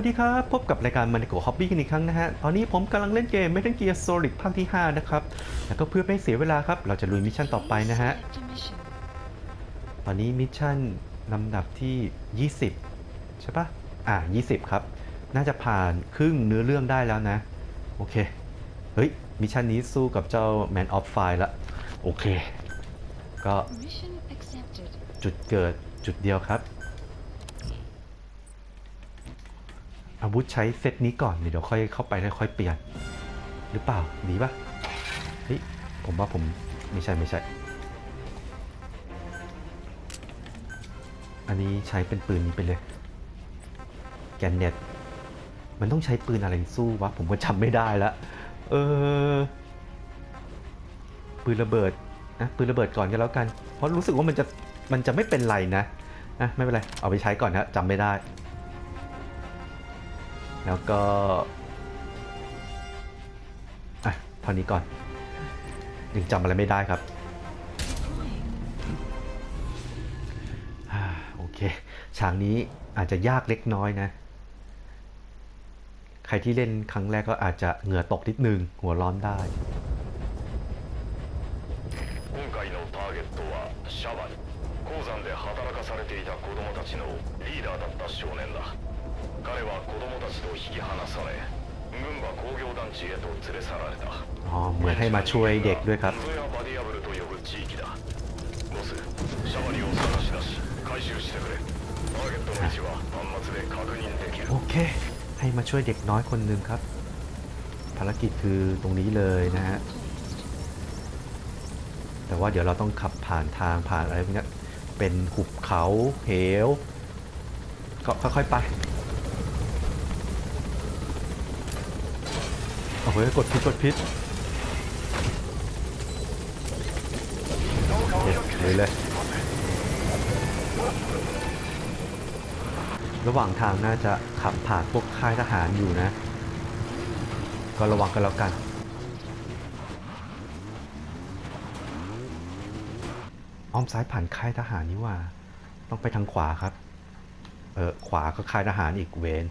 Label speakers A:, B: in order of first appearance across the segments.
A: วัสดีครับ พบกับรายการมันโกฮอบบี้กันอีกครั้งนะฮะ ตอนนี้ผมกำลังเล่นเกม Metal Gear Solid ภาคที่ 5 นะครับ แล้วก็เพื่อไม่เสียเวลาครับ เราจะลุยมิชชั่นต่อไปนะฮะ ตอนนี้มิชชั่นลำดับที่ 20 ใช่ปะอ่า 20 ครับ น่าจะผ่านครึ่งเนื้อเรื่องได้แล้วนะ โอเค เฮ้ย มิชชั่นนี้สู้กับเจ้า Man of Fire ละ โอเค ก็จุดเกิดจุดเดียวครับ อาวุธใช้เซตนี้ก่อน เดี๋ยวค่อยเข้าไปแล้วค่อยเปลี่ยน หรือเปล่าดีปะเฮ้ยผมว่าผมไม่ใช่ไม่ใช่ อันนี้ใช้เป็นปืนนี้ไปเลย แกนเน็ต มันต้องใช้ปืนอะไรสู้วะ ผมก็จำไม่ได้ละเออ ปืนระเบิดนะปืนระเบิดก่อนก็แล้วกัน เพราะรู้สึกว่ามันจะมันจะไม่เป็นไรนะนะไม่เป็นไร เอาไปใช้ก่อนนะจำไม่ได้ แล้วก็อะเท่านี้ก่อนยังจำอะไรไม่ได้ครับโอเคฉากนี้อาจจะยากเล็กน้อยนะ ใครที่เล่นครั้งแรกก็อาจจะเหงื่อตกนิดนึง หัวร้อนได้
B: 鉱山で働かされていた子供たちのリーダーだった少年だ彼は子供たちと引き離され群馬工業団地へと連れ去られた
A: อ๋อ เหมือนให้มาช่วยเด็กด้วยครับ
B: ゾヤバディアブルと呼ぶ地域だボスシャバリを探し出し回収してくれターゲットの位置は端末で確認できる
A: โอเค ให้มาช่วยเด็กน้อยคนหนึ่งครับ ภารกิจคือตรงนี้เลยนะฮะ แต่ว่าเดี๋ยวเราต้องขับผ่านทางผ่านอะไรพวกเนี้ยเป็นหุบเขาเหว ก็ค่อยๆไป โอ้โหกดพิษกดพิษเด็ดเลยเลย ระหว่างทางน่าจะขับผ่านพวกค่ายทหารอยู่นะ ก็ระวังกันแล้วกันอ้อมซ้ายผ่านค่ายทหารนี่ว่า ต้องไปทางขวาครับ เออขวาก็ค่ายทหารอีกเวน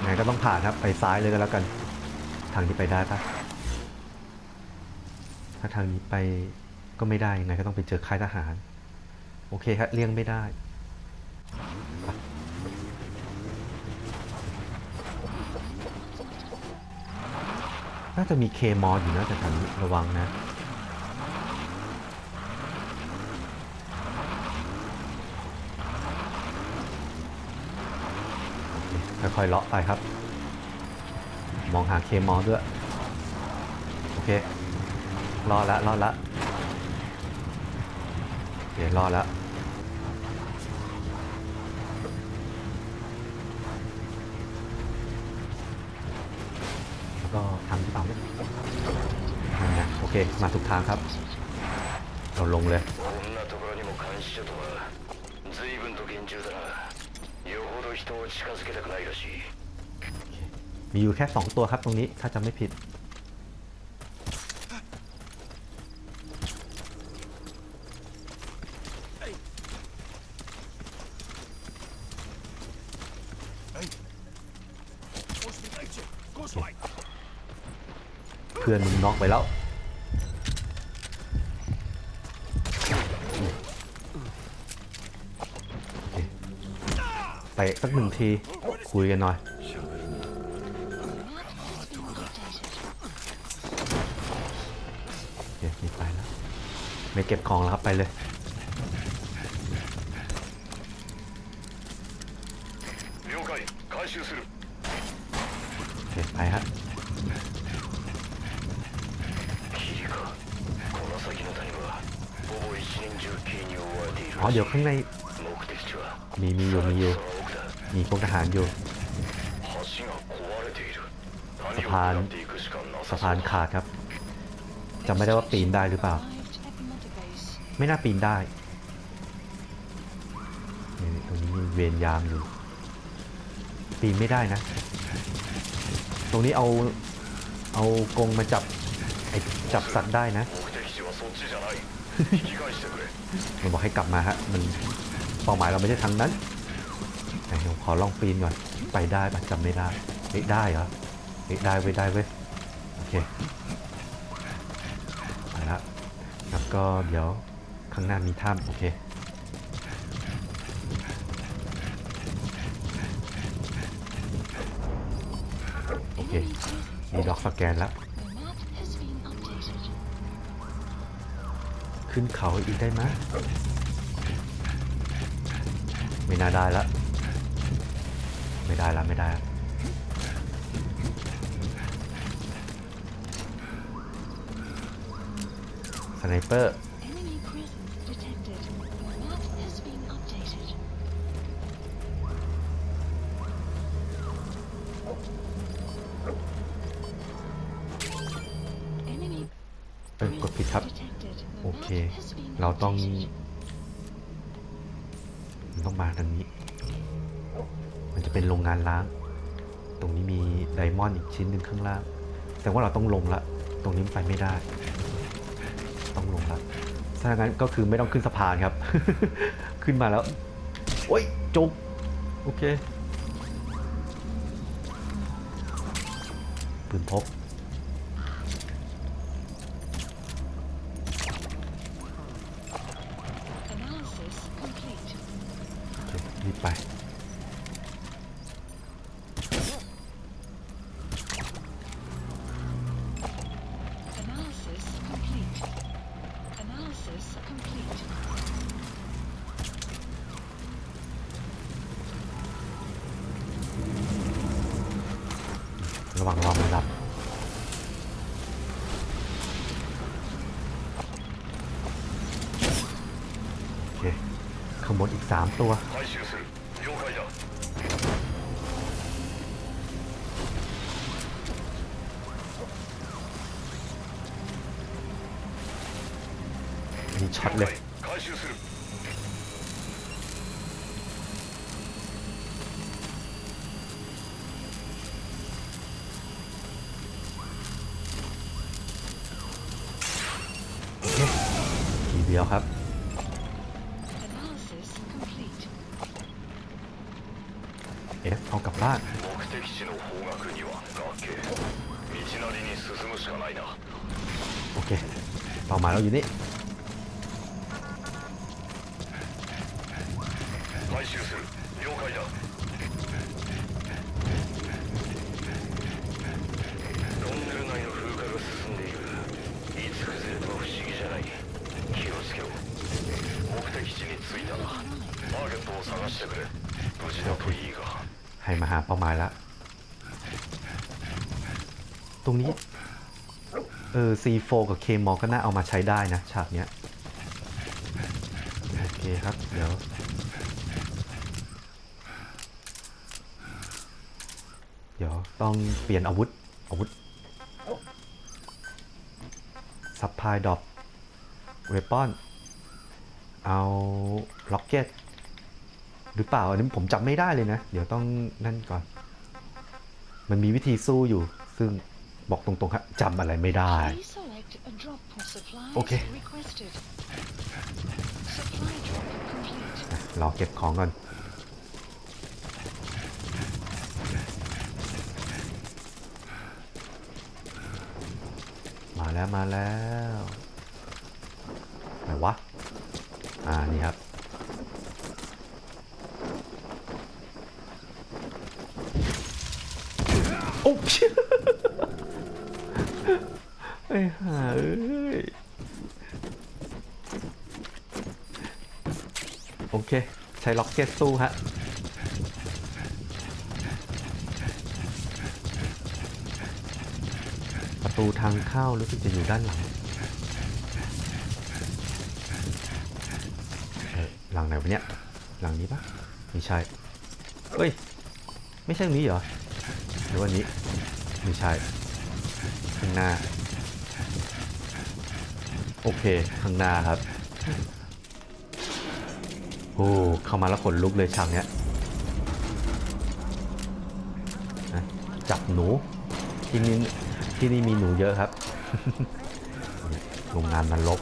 A: อะไงก็ต้องผ่านครับ ไปซ้ายเลยก็แล้วกัน ทางนี้ไปได้ปะถ้าทางนี้ไปก็ไม่ได้ยังไงก็ต้องไปเจอค่ายทหาร โอเคครับเลี่ยงไม่ได้น่าจะมีเคมออยู่นะแต่ทางนี้ระวังนะ ค่อยๆเลาะไปครับ มองหาเคมอด้วย โอเครอดละรอดละโอเครอดละแล้วก็ทางที่เปล่าเนี่ยนั่นไงโอเค มาถูกทางครับ เราลงเลย
B: 人を近づけたくないらしい
A: มีอยู่แค่ 2 ตัวครับตรงนี้ ถ้าจำไม่ผิด เพื่อนมึงน็อกไปแล้ว ตะสักหนึ่งที คุยกันหน่อย เดี๋ยวไปแล้ว ไม่เก็บของแล้วครับ ไปเลยไปฮะออเดี๋ยวข้างในมีมีอยู่มีอยู่ มีพวกทหารอยู่ สะพานสะพานขาดครับจะไม่ได้ว่าปีนได้หรือเปล่า ไม่น่าปีนได้ตรงนี้มีเวียนยามอยู่ ปีนไม่ได้นะ ตรงนี้เอาเอากรงมาจับจับสัตว์ได้นะมันบอกให้กลับมาฮะมันเป้าหมายเราไม่ใช่ทางนั้น ไหนผมขอลองปีนก่อน ไปได้ปะจำไม่ได้เฮ้ยได้เหรอเฮ้ยได้เว้ยได้เว้ย โอเคไปละแล้วก็เดี๋ยวข้างหน้ามีถ้ำโอเคโอเค มีด็อกสแกนแล้วขึ้นเขาอีกได้ไหมไม่น่าได้ละ ไม่ได้ละไม่ได้ละสไนเปอร์
C: Enemy presence detected. The map has been updated. Enemy
A: เอ้ยกดผิดครับ
C: detected. The
A: โอเค
C: map has been
A: เราต้อง
C: updated.
A: มันต้องมาทางนี้ มันจะเป็นโรงงานล้าง ตรงนี้มีไดมอนด์อีกชิ้นหนึ่งข้างล่าง แต่ว่าเราต้องลงละ ตรงนี้ไปไม่ได้ ต้องลงละถ้างั้นก็คือไม่ต้องขึ้นสะพานครับ ขึ้นมาแล้ว โอ้ยจุกโอเคปืนพก
C: Analysis complete.
A: โอเครีบไป คข้างบนอีก 3 ตัวมีช็อตเลยทีเดียวครับ F เอากลับบ้าน
B: 目的地の方角には崖道なりに進むしかないな
A: โอเค เป้าหมายเราอยู่นี่
B: 回収する了解だトンネル内の風化が進んでいるいつ崩れても不思議じゃない気をつけろ目的地に着いたなターゲットを探してくれ無事だといいが
A: ให้มาหาเป้าหมายแล้วตรงนี้ เออ C4 กับ K มอก็น่าเอามาใช้ได้นะ ฉากเนี้ย โอเคครับ เดี๋ยว เดี๋ยวต้องเปลี่ยนอาวุธ อาวุธซับพลายดอปเวปอน เอาล็อกเก็ต หรือเปล่าอันนี้ผมจำไม่ได้เลยนะ เดี๋ยวต้องนั่นก่อน มันมีวิธีสู้อยู่ ซึ่งบอกตรงๆครับจำอะไรไม่ได้
C: Please select a drop for supplies
A: Okay.
C: requested. Supply drop complete.
A: รอเก็บของก่อนมาแล้วมาแล้วไหนวะ อ่า นี่ครับ โอ้เชี่ไอ้ห่าเอ้ยโอเค ใช้ล็อกเก็ตสู้ฮะประตูทางเข้ารู้สึกจะอยู่ด้านหลัง หลังไหนวะเนี่ย หลังนี้ปะไม่ใช่ เฮ้ย ไม่ใช่ตรงนี้เหรอ หรือว่าอันนี้ไม่ใช่ข้างหน้า โอเคข้างหน้าครับ โอ้เข้ามาแล้วขนลุกเลยฉากเนี้ยจับหนูที่นี่ที่นี่มีหนูเยอะครับโรงงานมันลบ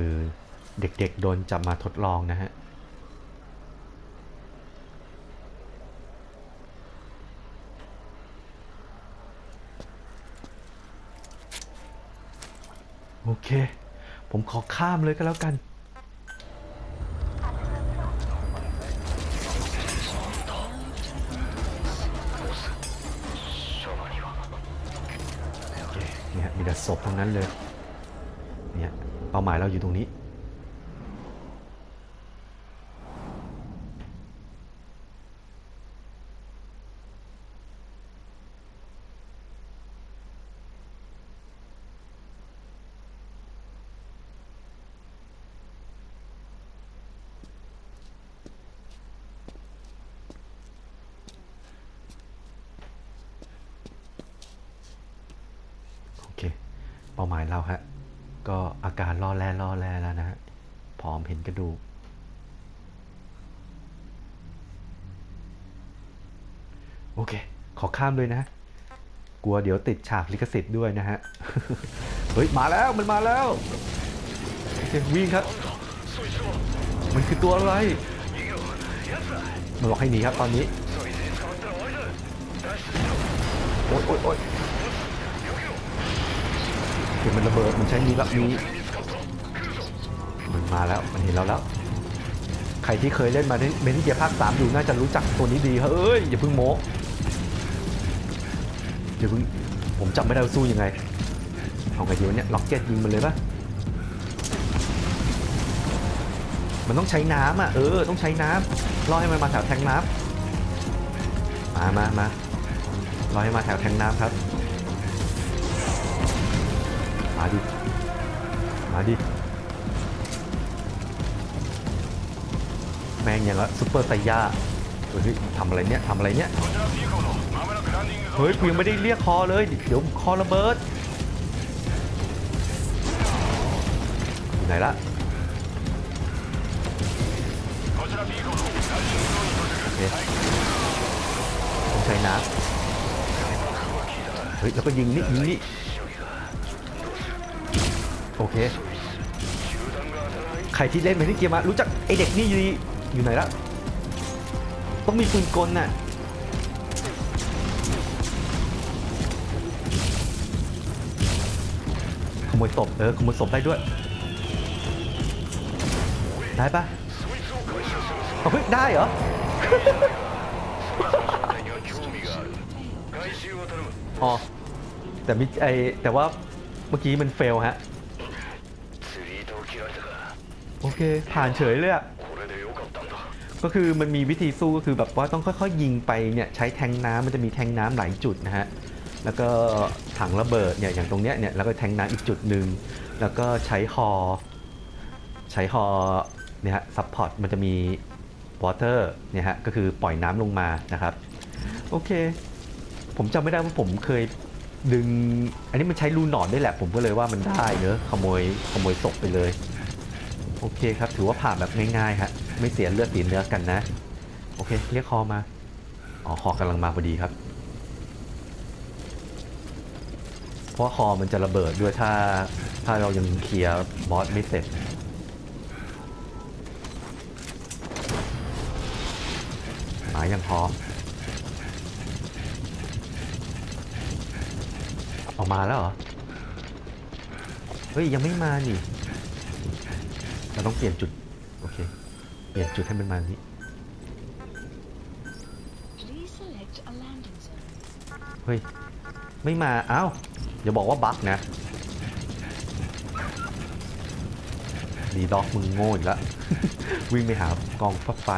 A: ือเด็กๆโดนจับมาทดลองนะฮะโอเค ผมขอข้ามเลยก็แล้วกัน เนี่ยมีแต่ศพทั้งนั้นเลย เป้าหมายเราอยู่ตรงนี้ โอเค เป้าหมายเราฮะ ก็อาการล่อแล่ล่อแล่แล้วนะฮะผอมเห็นกระดูก โอเค ขอข้ามเลยนะ กลัวเดี๋ยวติดฉากลิขสิทธิ์ด้วยนะฮะ เฮ้ย มาแล้วมันมาแล้ววิ่งครับ มันคือตัวอะไร มันบอกให้หนีครับตอนนี้ โอ๊ยโอ๊ยโอ๊ย ดี๋มันระเบิดมันใช้มีแล้มีมันมาแล้วมันเห็นเราแล้ว ใครที่เคยเล่นมาในเมนิเดียภาคสามอยู่น่าจะรู้จักตัวนี้ดีเฮ้ยอย่าเพิ่งโม้อย่าเพิ่งผมจำไม่ได้สู้ยังไงเอาไงดีวันนี้ล็อกเก็ตยิงมันเลยปะมันต้องใช้น้ำอะเออต้องใช้น้ำรอให้มันมาแถวแทงน้ำมามามารอให้มาแถวแทงน้ำครับาดิ แม่งอย่างละซุปเปอร์ไซย่าเฮ้ยทำอะไรเนี้ยทำอะไรเนี้ยเฮ้ยกูยังไม่ได้เรียกคอเลย เดี๋ยวคอระเบิดอยู่ไหนละต้องใช้น้ำเฮ้ยแล้วก็ยิงนี่ยิงนี่ โอเค ใครที่เล่นเพที่เกียมา รู้จักไอเด็กนี่อยู่อยู่ไหนละ ต้องมีปืนกลน่ะ ขโมยศพเออ ขโมยศพได้ด้วย ได้ปะเฮ้ยได้เหรออ๋อแต่มิไอแต่ว่าเมื่อกี้มันเฟลฮะ เค ผ่านเฉยเลยอะก็คือมันมีวิธีสู้ก็คือแบบว่าต้องค่อยๆยิงไปเนี่ยใช้แทงน้ำมันจะมีแทงน้ำหลายจุดนะฮะแล้วก็ถังระเบิดเนี่ยอย่างตรงเนี้ยเนี่ยแล้วก็แทงน้ำอีกจุดหนึ่งแล้วก็ใช้ฮอใช้ฮอเนี่ยฮะซัพพอร์ตมันจะมีวอเตอร์เนี่ยฮะก็คือปล่อยน้ำลงมานะครับโอเค ผมจำไม่ได้ว่าผมเคยดึง อันนี้มันใช้รูหนอนได้แหละ ผมก็เลยว่ามันได้เนอะขโมยขโมยศพไปเลย โอเคครับ ถือว่าผ่านแบบง่ายๆฮะไม่เสียเลือดเสียเนื้อกันนะ โอเค เรียกคอมา อ๋อคอกำลังมาพอดีครับ เพราะคอมันจะระเบิดด้วยถ้าถ้าเรายังเคลียร์บอสไม่เสร็จ หมายังพร้อมออกมาแล้วเหรอ เฮ้ย ยังไม่มานี่ เราต้องเปลี่ยนจุด โอเค เปลี่ยนจุดให้มันมานี้
C: Please select a landing zone.
A: เฮ้ย ไม่มาเอ้าอย่าบอกว่าบั๊กนะดีด็อกมึงโง่อีกแล้ว วิ่งไปหากองฟักไฟ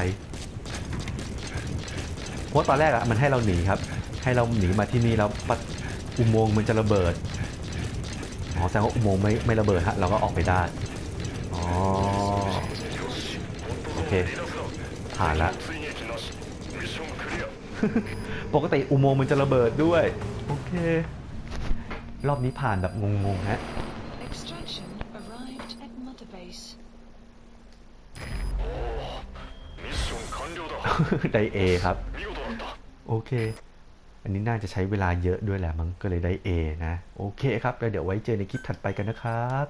A: เพราะตอนแรกอะมันให้เราหนีครับ ให้เราหนีมาที่นี่แล้วปัดอุโมงค์มันจะระเบิดอ๋อแสดงว่าอุโมงค์ไม่ไม่ระเบิดฮะเราก็ออกไปได้ อ๋อ โอเค ผ่านละ ปกติอุโมงค์มันจะระเบิดด้วย โอเค รอบนี้ผ่านแบบงงๆฮะได้ A ครับ โอเค อันนี้น่าจะใช้เวลาเยอะด้วยแหละมั้งก็เลยได้ A นะ โอเคครับแล้วเดี๋ยวไว้เจอในคลิปถัดไปกันนะครับ